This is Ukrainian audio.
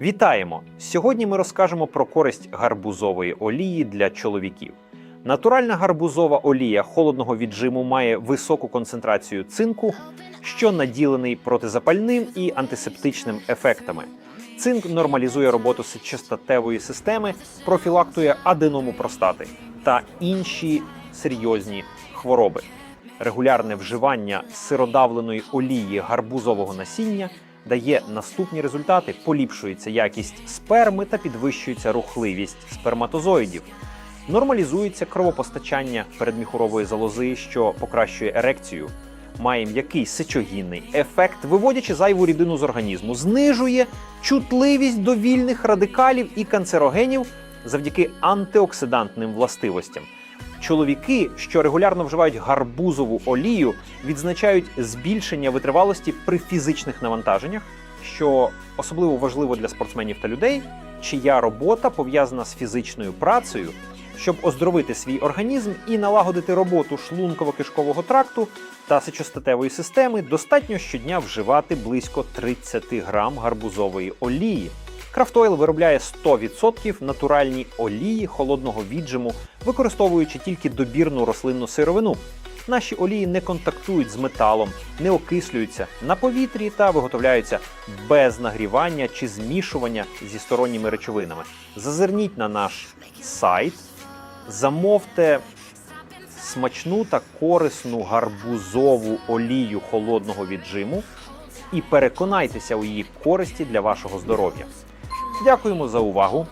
Вітаємо! Сьогодні ми розкажемо про користь гарбузової олії для чоловіків. Натуральна гарбузова олія холодного віджиму має високу концентрацію цинку, що наділений протизапальним і антисептичним ефектами. Цинк нормалізує роботу сечостатевої системи, профілактує аденому простати та інші серйозні хвороби. Регулярне вживання сиродавленої олії гарбузового насіння дає наступні результати: поліпшується якість сперми та підвищується рухливість сперматозоїдів. Нормалізується кровопостачання передміхурової залози, що покращує ерекцію, має м'який сечогінний ефект, виводячи зайву рідину з організму, знижує чутливість до вільних радикалів і канцерогенів завдяки антиоксидантним властивостям. Чоловіки, що регулярно вживають гарбузову олію, відзначають збільшення витривалості при фізичних навантаженнях, що особливо важливо для спортсменів та людей, чия робота пов'язана з фізичною працею, щоб оздоровити свій організм і налагодити роботу шлунково-кишкового тракту та сечостатевої системи, достатньо щодня вживати близько 30 грам гарбузової олії. Крафтойл виробляє 100% натуральні олії холодного віджиму, використовуючи тільки добірну рослинну сировину. Наші олії не контактують з металом, не окислюються на повітрі та виготовляються без нагрівання чи змішування зі сторонніми речовинами. Зазирніть на наш сайт, замовте смачну та корисну гарбузову олію холодного віджиму і переконайтеся у її користі для вашого здоров'я. Дякуємо за увагу!